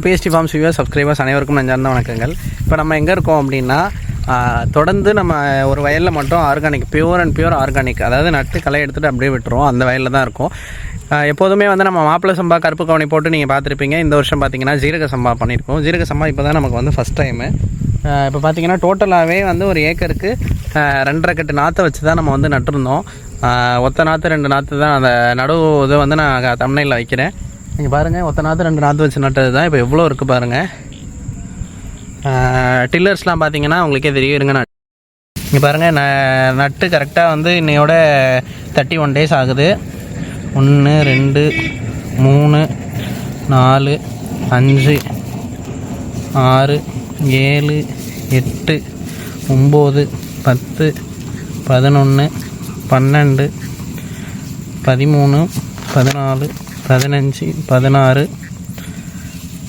BST forms viewer subscribers அனைவருக்கும் நஞ்சார்ந்த வணக்கங்கள். இப்போ நம்ம எங்கே இருக்கோம் அப்படின்னா தொடர்ந்து நம்ம ஒரு வயலில் மட்டும் organic pure and pure organic அதாவது நட்டு களை எடுத்துகிட்டு அப்படியே விட்டுருவோம். அந்த வயலில் தான் இருக்கும். எப்போதுமே வந்து நம்ம மாப்பிள்ளை சம்பா கருப்பு கவனி போட்டு நீங்கள் பார்த்துருப்பீங்க. இந்த வருஷம் பார்த்தீங்கன்னா ஜீரக சம்பா பண்ணியிருக்கோம். ஜீரக சம்பா இப்போ தான் நமக்கு வந்து ஃபஸ்ட் டைமு இப்போ பார்த்தீங்கன்னா டோட்டலாகவே வந்து ஒரு ஏக்கருக்கு ரெண்டரை கட்டு நாற்றை வச்சு தான் நம்ம வந்து நட்டிருந்தோம். ஒத்த நாற்று ரெண்டு நாற்று தான் அந்த நடுவு இதை வந்து நான் தமிழில் வைக்கிறேன். நீங்கள் பாருங்கள் ஒத்த நாற்று ரெண்டு நாற்று வச்சு நட்டது தான் இப்போ எவ்வளோ இருக்குது பாருங்கள் டில்லர்ஸ்லாம் பார்த்தீங்கன்னா உங்களுக்கே தெரியும் இருங்க நான் இங்கே பாருங்கள் ந நட்டு கரெக்டாக வந்து இன்னையோட தேர்ட்டி ஒன் டேஸ் ஆகுது. ஒன்று ரெண்டு மூணு நாலு அஞ்சு ஆறு ஏழு எட்டு ஒம்பது பத்து பதினொன்று பன்னெண்டு பதிமூணு பதினாலு பதினஞ்சு பதினாறு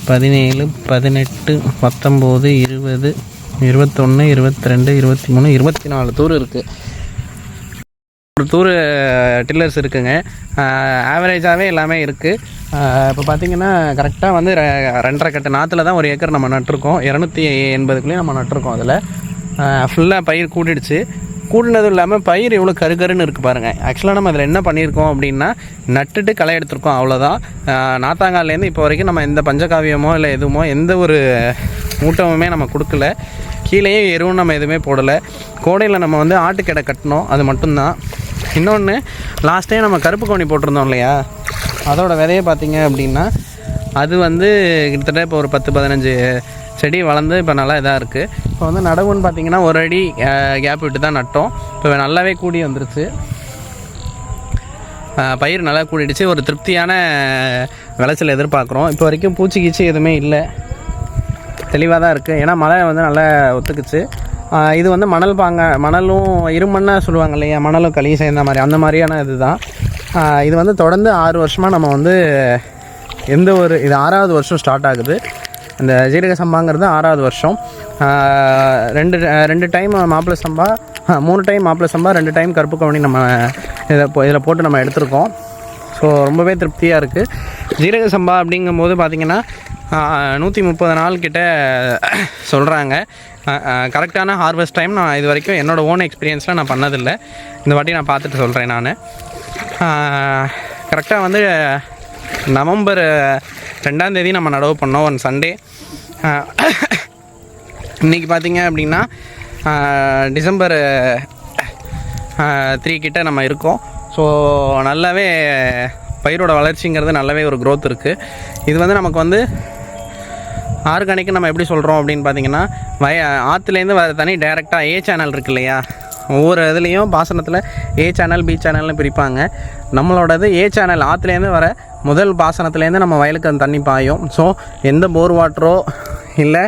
பதினேழு பதினெட்டு பத்தொம்போது இருபது இருபத்தொன்று இருபத்தி ரெண்டு இருபத்தி மூணு இருபத்தி நாலு தூர் இருக்குது ஒரு தூர் டில்லர்ஸ் இருக்குங்க. ஆவரேஜாகவே எல்லாமே இருக்குது இப்போ பார்த்தீங்கன்னா கரெக்டாக வந்து ரெ- ரெண்டரை கட்டு நாற்றுல தான் ஒரு ஏக்கர் நம்ம நட்டிருக்கோம். இரநூத்தி எண்பதுக்குள்ளேயும் நம்ம நட்டிருக்கோம் அதில். ஃபுல்லாக பயிர் கூட்டிடுச்சு கூடினதும் இல்லாமல் பயிர் இவ்வளோ கருகருன்னு இருக்குது பாருங்கள் ஆக்சுவலாக நம்ம அதில் என்ன பண்ணியிருக்கோம் அப்படின்னா நட்டுட்டு களை எடுத்திருக்கோம் அவ்வளோதான் நாத்தாங்கால்லேருந்து இப்போ வரைக்கும் நம்ம எந்த பஞ்சகாவியமோ இல்லை எதுவுமோ எந்த ஒரு ஊட்டமுமே நம்ம கொடுக்கல. கீழேயே எருவும் நம்ம எதுவுமே போடலை. கோடையில் நம்ம வந்து ஆட்டுக்கடை கட்டினோம் அது மட்டும்தான். இன்னொன்று லாஸ்ட் டைம் நம்ம கருப்பு கோணி போட்டிருந்தோம் இல்லையா? அதோட விதையை பார்த்தீங்க அப்படின்னா அது வந்து கிட்டத்தட்ட இப்போ ஒரு பத்து பதினஞ்சு செடி வளர்ந்து இப்போ நல்லா இதாக இருக்குது இப்போ வந்து நடவுன்னு பார்த்தீங்கன்னா ஒரு அடி கேப் விட்டு தான் நட்டோம். இப்போ நல்லாவே கூடி வந்துருச்சு. பயிர் நல்லா கூடிடுச்சு. ஒரு திருப்தியான விளைச்சல் எதிர்பார்க்குறோம். இப்போ வரைக்கும் பூச்சி கீச்சி எதுவுமே இல்லை. தெளிவாக தான் இருக்குது ஏன்னா மழை வந்து நல்லா ஒத்துக்குச்சு. இது வந்து மணல் பாங்க மணலும் இருமண்ணாக சொல்லுவாங்க இல்லையா? மணலும் களியும் சேர்ந்த மாதிரி. அந்த மாதிரியான இதுதான். இது வந்து தொடர்ந்து ஆறு வருஷமாக நம்ம வந்து எந்த ஒரு இது ஆறாவது வருஷம் ஸ்டார்ட் ஆகுது. இந்த ஜீரக சம்பாங்கிறது ஆறாவது வருஷம். ரெண்டு ரெண்டு டைம் மாப்பிள்ளை சம்பா மூணு டைம் மாப்பிள்ளை சம்பா ரெண்டு டைம் கருப்பு கவனி நம்ம இதை இதில் போட்டு நம்ம எடுத்திருக்கோம். ஸோ ரொம்பவே திருப்தியாக இருக்குது ஜீரக சம்பா அப்படிங்கும்போது பார்த்திங்கன்னா நூற்றி முப்பது நாள் கிட்ட சொல்கிறாங்க கரெக்டான ஹார்வெஸ்ட் டைம் நான் இது வரைக்கும் என்னோடய ஓன் எக்ஸ்பீரியன்ஸில் நான் பண்ணதில்லை. இந்த வாட்டி நான் பார்த்துட்டு சொல்கிறேன் நான். கரெக்டாக வந்து நவம்பர் ரெண்டாம் தேதி நம்ம நடவு பண்ணோம் ஒன் சண்டே இன்றைக்கி பார்த்தீங்க அப்படின்னா டிசம்பர் த்ரீ கிட்ட நம்ம இருக்கோம். ஸோ நல்லாவே பயிரோட வளர்ச்சிங்கிறது நல்லாவே ஒரு க்ரோத் இருக்குது இது வந்து நமக்கு வந்து ஆர்கானிக்கு நம்ம எப்படி சொல்கிறோம் அப்படின்னு பார்த்தீங்கன்னா வய ஆற்றுலேருந்து வர தனி டைரெக்டாக ஏ சேனல் இருக்கு இல்லையா? ஒவ்வொரு இதுலேயும் பாசனத்தில் ஏ சேனல் பி சேனல்னு பிரிப்பாங்க. நம்மளோடது ஏ சேனல் ஆற்றுலேருந்து வர முதல் பாசனத்துலேருந்து நம்ம வயலுக்கு அந்த தண்ணி பாயும். ஸோ எந்த போர் வாட்டரோ இல்லை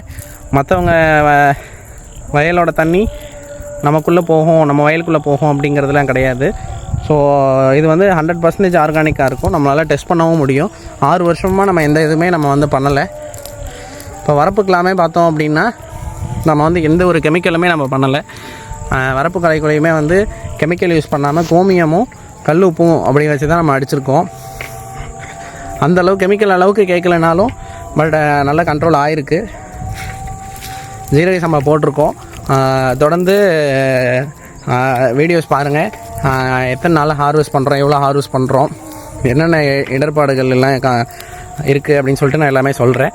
மற்றவங்க வயலோட தண்ணி நமக்குள்ளே போகும் நம்ம வயலுக்குள்ளே போகும் அப்படிங்கிறதுலாம் கிடையாது. ஸோ இது வந்து ஹண்ட்ரட் பர்சன்டேஜ் ஆர்கானிக்காக இருக்கும். நம்மளால் டெஸ்ட் பண்ணவும் முடியும். ஆறு வருஷமாக நம்ம எந்த இதுவுமே நம்ம வந்து பண்ணலை. இப்போ வரப்புக்கெல்லாமே பார்த்தோம் அப்படின்னா நம்ம வந்து எந்த ஒரு கெமிக்கலுமே நம்ம பண்ணலை. வரப்பு கலைக்குலையுமே வந்து கெமிக்கல் யூஸ் பண்ணாமல் கோமியமும் கல் உப்பும் அப்படி வச்சு தான் நம்ம அடிச்சிருக்கோம். அந்த அளவு கெமிக்கல் அளவுக்கு கேட்கலனாலும் பட் நல்ல கண்ட்ரோல் ஆயிருக்கு. ஜீரக சம்பா போட்டிருக்கோம். தொடர்ந்து வீடியோஸ் பாருங்கள் எத்தனை நாள் ஹார்வெஸ்ட் பண்ணுறோம் எவ்வளோ ஹார்வெஸ்ட் பண்ணுறோம் என்னென்ன இடர்பாடுகள் எல்லாம் கா இருக்குது அப்படின்னு சொல்லிட்டு நான் எல்லாமே சொல்கிறேன்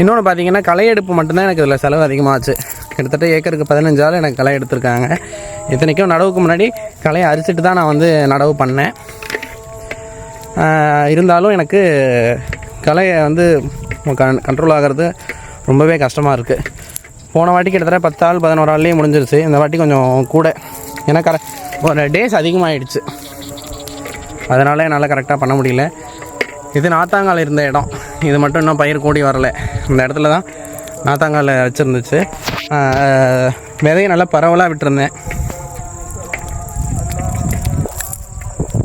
இன்னொன்று பார்த்தீங்கன்னா களை எடுப்பு மட்டும்தான் எனக்கு இதில் செலவு அதிகமாகச்சு கிட்டத்தட்ட ஏக்கருக்கு பதினஞ்சாள் எனக்கு களை எடுத்திருக்காங்க. இத்தனைக்கும் நடவுக்கு முன்னாடி களையை அரிச்சிட்டு தான் நான் வந்து நடவு பண்ணேன். இருந்தாலும் எனக்கு கலையை வந்து கண் கண்ட்ரோல் ஆகிறது ரொம்பவே கஷ்டமாக இருக்குது போன வாட்டி கிட்டத்தட்ட பத்து ஆள் பதினோரு ஆள்லேயே முடிஞ்சிருச்சு. இந்த வாட்டி கொஞ்சம் கூட. ஏன்னா கர ஒரு டேஸ் அதிகமாகிடுச்சு அதனால் என்னால் கரெக்டாக பண்ண முடியல. இது நாத்தாங்கால் இருந்த இடம். இது மட்டும் இன்னும் பயிர் கூடி வரல. இந்த இடத்துல தான் நாத்தாங்கால் வச்சுருந்துச்சு. விதையை நல்லா பரவலாக விட்டுருந்தேன்.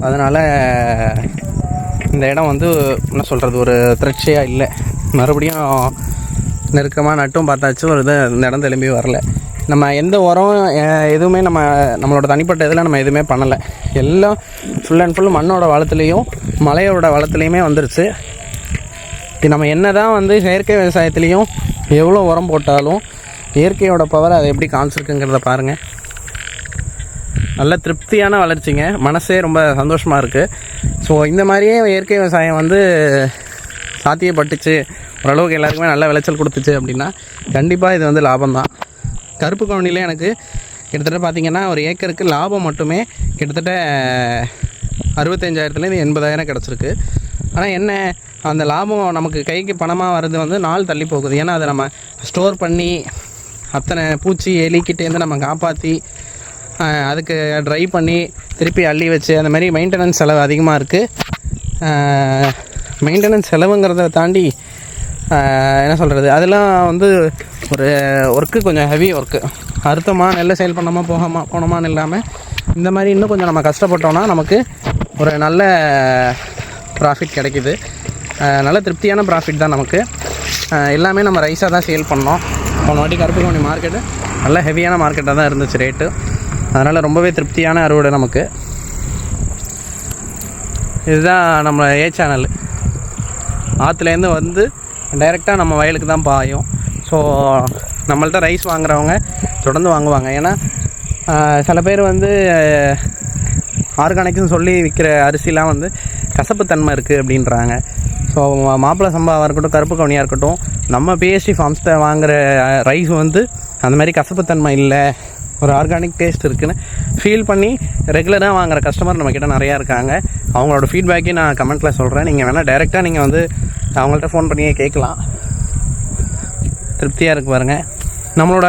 அதனால் இந்த இடம் வந்து என்ன சொல்கிறது ஒரு திரட்சியாக இல்லை. மறுபடியும் நெருக்கமாக நட்டும் பார்த்தாச்சு ஒரு இது நடந்து இடம் திரும்பி வரல. நம்ம எந்த உரம் எதுவுமே நம்ம நம்மளோட தனிப்பட்ட இதில் நம்ம எதுவுமே பண்ணலை. எல்லாம் ஃபுல் அண்ட் ஃபுல் மண்ணோட வளத்துலேயும் மலையோட வளத்துலேயுமே வந்துருச்சு. இப்போ நம்ம என்ன தான் வந்து செயற்கை விவசாயத்துலேயும் எவ்வளோ உரம் போட்டாலும் இயற்கையோட பவர் அதை எப்படி காமிச்சிருக்குங்கிறத பாருங்கள் நல்ல திருப்தியான வளர்ச்சிங்க. மனசே ரொம்ப சந்தோஷமாக இருக்குது ஸோ இந்த மாதிரியே இயற்கை விவசாயம் வந்து சாத்தியப்பட்டுச்சு. ஓரளவுக்கு எல்லாருக்குமே நல்ல விளைச்சல் கொடுத்துச்சு அப்படின்னா கண்டிப்பாக இது வந்து லாபம் தான் கருப்பு கவுனியில் எனக்கு கிட்டத்தட்ட பார்த்திங்கன்னா ஒரு ஏக்கருக்கு லாபம் மட்டுமே கிட்டத்தட்ட அறுபத்தஞ்சாயிரத்துலேருந்து எண்பதாயிரம் கிடச்சிருக்கு. ஆனால் என்ன அந்த லாபம் நமக்கு கைக்கு பணமாக வர்றது வந்து நாள் தள்ளி போகுது. ஏன்னா அதை நம்ம ஸ்டோர் பண்ணி அத்தனை பூச்சி எலிக்கிட்டேருந்து நம்ம காப்பாற்றி அதுக்கு ட்ரை பண்ணி திருப்பி அள்ளி வச்சு அந்த மாதிரி மெயின்டெனன்ஸ் செலவு அதிகமாக இருக்குது மெயின்டெனன்ஸ் செலவுங்கிறத தாண்டி என்ன சொல்கிறது அதெல்லாம் வந்து ஒரு ஒர்க்கு கொஞ்சம் ஹெவி ஒர்க்கு அறுத்தமாக நெல்லை சேல் பண்ணாமல் போகாமா போனோமான்னு இல்லாமல் இந்த மாதிரி இன்னும் கொஞ்சம் நம்ம கஷ்டப்பட்டோம்னா நமக்கு ஒரு நல்ல ப்ராஃபிட் கிடைக்குது. நல்ல திருப்தியான ப்ராஃபிட் தான் நமக்கு. எல்லாமே நம்ம ரைஸாக தான் சேல் பண்ணோம். போன வாட்டி கருப்பு கோணி மார்க்கெட்டு நல்ல ஹெவியான மார்க்கெட்டாக தான் இருந்துச்சு ரேட்டு அதனால் ரொம்பவே திருப்தியான அறுவடை நமக்கு. இதுதான் நம்ம ஏ சேனல் ஆற்றுலேருந்து வந்து டைரெக்டாக நம்ம வயலுக்கு தான் பாயும். ஸோ நம்மள்ட்ட ரைஸ் வாங்குறவங்க தொடர்ந்து வாங்குவாங்க. ஏன்னா சில பேர் வந்து ஆர்கானிக்னு சொல்லி விற்கிற அரிசிலாம் வந்து கசப்புத்தன்மை இருக்குது அப்படின்றாங்க. ஸோ மாப்பிள்ளை சம்பாவாக இருக்கட்டும் கருப்பு கவனியாக இருக்கட்டும் நம்ம பிஎஸ்டி ஃபார்ம்ஸ்கிட்ட வாங்குற ரைஸ் வந்து அந்த மாதிரி கசப்புத்தன்மை இல்லை. ஒரு ஆர்கானிக் டேஸ்ட் இருக்குன்னு ஃபீல் பண்ணி ரெகுலராக வாங்குற கஸ்டமர் நம்மக்கிட்ட நிறையா இருக்காங்க. அவங்களோட ஃபீட்பேக்கையும் நான் கமெண்ட்டில் சொல்கிறேன் நீங்கள் வேணால் டைரெக்டாக நீங்கள் வந்து அவங்கள்ட்ட ஃபோன் பண்ணியே கேட்கலாம். திருப்தியாக இருக்கு பாருங்கள் நம்மளோட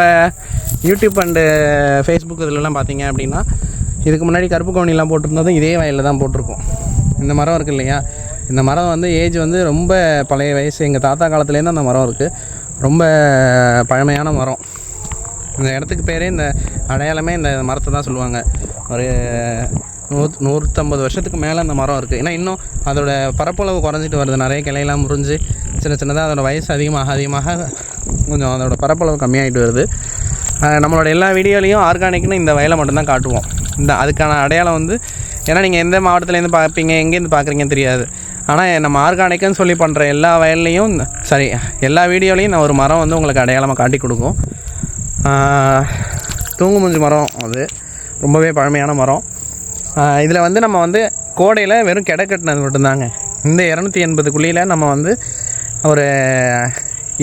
யூடியூப் அண்டு ஃபேஸ்புக் இதிலலாம் பார்த்தீங்க அப்படின்னா இதுக்கு முன்னாடி கருப்பு கவுனிலாம் போட்டிருந்ததும் இதே வயலில் தான் போட்டிருக்கோம். இந்த மரம் இருக்குது இல்லையா? இந்த மரம் வந்து ஏஜ் வந்து ரொம்ப பழைய வயசு. எங்கள் தாத்தா காலத்துலேருந்து அந்த மரம் இருக்குது ரொம்ப பழமையான மரம். இந்த இடத்துக்கு பேரே இந்த அடையாளமே இந்த மரத்தை தான் சொல்லுவாங்க. ஒரு நூத் நூற்றம்பது வருஷத்துக்கு மேலே அந்த மரம் இருக்குது ஏன்னா இன்னும் அதோட பரப்பளவு குறைஞ்சிட்டு வருது. நிறைய கிளையெல்லாம் முறிஞ்சு சின்ன சின்னதாக அதோட வயசு அதிகமாக அதிகமாக கொஞ்சம் அதோட பரப்பளவு கம்மியாகிட்டு வருது. நம்மளோட எல்லா வீடியோலையும் ஆர்கானிக்னு இந்த வயலை மட்டும்தான் காட்டுவோம். இந்த அதுக்கான அடையாளம் வந்து ஏன்னா நீங்கள் எந்த மாவட்டத்துலேருந்து பார்ப்பீங்க எங்கேருந்து பார்க்குறீங்கன்னு தெரியாது. ஆனால் நம்ம ஆர்கானிக்குன்னு சொல்லி பண்ணுற எல்லா வயல்லையும் சாரி எல்லா வீடியோலையும் நான் ஒரு மரம் வந்து உங்களுக்கு அடையாளமாக காட்டி கொடுக்கும். தூங்குமூஞ்சி மரம் அது. ரொம்பவே பழமையான மரம். இதில் வந்து நம்ம வந்து கோடையில் வெறும் கெடை கட்டினது மட்டும்தாங்க. இந்த இரநூத்தி எண்பது குழியில் நம்ம வந்து ஒரு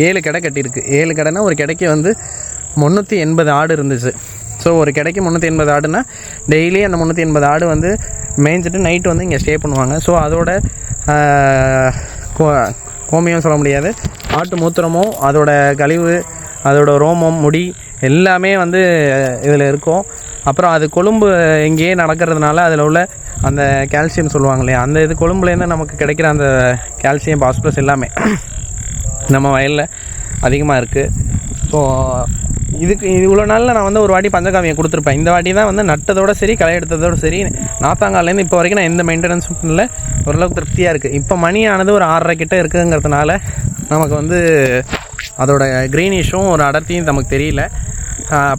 ஏழு கடை கட்டியிருக்கு. ஏழு கடைனா ஒரு கிடைக்கு வந்து முந்நூற்றி எண்பது ஆடு இருந்துச்சு. ஸோ ஒரு கிடைக்கு முந்நூற்றி எண்பது ஆடுனா டெய்லி அந்த முந்நூற்றி எண்பது ஆடு வந்து மேய்ஞ்சிட்டு நைட்டு வந்து இங்கே ஸ்டே பண்ணுவாங்க. ஸோ அதோட கோ கோமியம் சொல்ல முடியாது. ஆட்டு மூத்திரமும் அதோட கழிவு அதோட ரோமம் முடி எல்லாமே வந்து இதில் இருக்கும். அப்புறம் அது கொழும்பு இங்கேயே நடக்கிறதுனால அதில் உள்ள அந்த கால்சியம் சொல்லுவாங்க இல்லையா அந்த இது கொழும்புலேருந்து நமக்கு கிடைக்கிற அந்த கால்சியம் பாஸ்பரஸ் எல்லாமே நம்ம வயலில் அதிகமாக இருக்குது ஸோ இதுக்கு இவ்வளோ நாளில் நான் வந்து ஒரு வாட்டி பஞ்சகாவியம் கொடுத்துருப்பேன். இந்த வாட்டி தான் வந்து நட்டதோட சரி களை எடுத்ததோட சரி. நாத்தாங்காலேருந்து இப்போ வரைக்கும் நான் எந்த மெயின்டெனன்ஸும் இல்லை ஓரளவுக்கு திருப்தியாக இருக்குது இப்போ மணி ஆனது ஒரு ஆறரை கிட்ட இருக்குங்கிறதுனால நமக்கு வந்து அதோட க்ரீனிஷும் ஒரு அடர்த்தியும் நமக்கு தெரியல.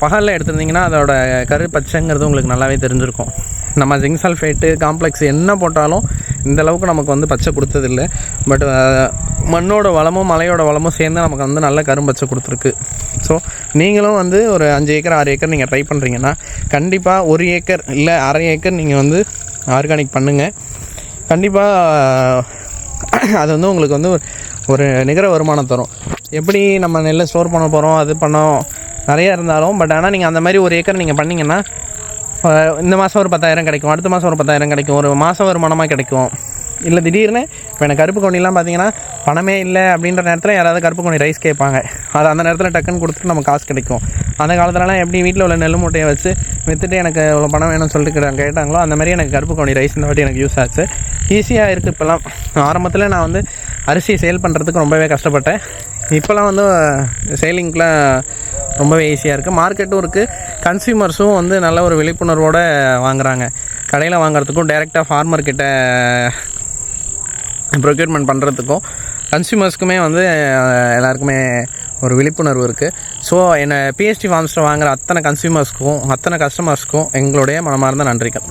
பகலில் எடுத்திருந்தீங்கன்னா அதோட கரு பச்சைங்கிறது உங்களுக்கு நல்லாவே தெரிஞ்சிருக்கும். நம்ம ஜிங்க் சல்ஃபேட்டு காம்ப்ளெக்ஸ் என்ன போட்டாலும் இந்த அளவுக்கு நமக்கு வந்து பச்சை கொடுத்ததில்லை. பட் மண்ணோட வளமும் மலையோட வளமும் சேர்ந்து நமக்கு வந்து நல்ல கரும்பச்சை கொடுத்துருக்கு. ஸோ நீங்களும் வந்து ஒரு அஞ்சு ஏக்கர் ஆறு ஏக்கர் நீங்கள் ட்ரை பண்ணுறீங்கன்னா கண்டிப்பாக ஒரு ஏக்கர் இல்லை அரை ஏக்கர் நீங்கள் வந்து ஆர்கானிக் பண்ணுங்கள் கண்டிப்பாக அது வந்து உங்களுக்கு வந்து ஒரு நிகர வருமானம் தரும். எப்படி நம்ம நெல்லை ஸ்டோர் பண்ண போகிறோம் அது பண்ணோம் நிறையா இருந்தாலும் பட் ஆனால் நீங்கள் அந்த மாதிரி ஒரு ஏக்கர் நீங்கள் பண்ணிங்கன்னா இந்த மாதம் ஒரு பத்தாயிரம் கிடைக்கும் அடுத்த மாதம் ஒரு பத்தாயிரம் கிடைக்கும் ஒரு மாதம் வருமானமாக கிடைக்கும். இல்லை திடீர்னு இப்போ எனக்கு கருப்பு கொண்டிலாம் பார்த்தீங்கன்னா பணமே இல்லை அப்படின்ற நேரத்தில் யாராவது கருப்பு கொண்டி ரைஸ் கேட்பாங்க அது அந்த நேரத்தில் டக்குன்னு கொடுத்துட்டு நமக்கு காசு கிடைக்கும். அந்த காலத்துலலாம் எப்படி வீட்டில் உள்ள நெல் மூட்டையை வச்சு விற்றுட்டு எனக்கு இவ்வளோ பணம் வேணும்னு சொல்லிட்டு கேட்டாங்களோ அந்த மாதிரி எனக்கு கருப்பு கொண்டி ரைஸ் இந்த வாட்டி எனக்கு யூஸ் ஆச்சு. ஈஸியாக இருக்குது இப்போல்லாம். ஆரம்பத்தில் நான் வந்து அரிசி சேல் பண்ணுறதுக்கு ரொம்பவே கஷ்டப்பட்டேன். இப்போல்லாம் வந்து சேலிங்க்கெலாம் ரொம்பவே ஈஸியாக இருக்குது மார்க்கெட்டும் இருக்குது கன்சியூமர்ஸும் வந்து நல்ல ஒரு விழிப்புணர்வோடு வாங்குறாங்க. கடையில் வாங்குறதுக்கும் டைரெக்டாக ஃபார்மர் கிட்ட ப்ரொக்யூர்மெண்ட் பண்ணுறதுக்கும் கன்சியூமர்ஸ்க்குமே வந்து எல்லாருக்குமே ஒரு விழிப்புணர்வு இருக்குது ஸோ என்னை பிஎஸ்டி ஃபார்ம்ஸில் வாங்குற அத்தனை கன்சியூமர்ஸ்க்கும் அத்தனை கஸ்டமர்ஸ்க்கும் எங்களுடைய மனமார்ந்த நன்றிகள்.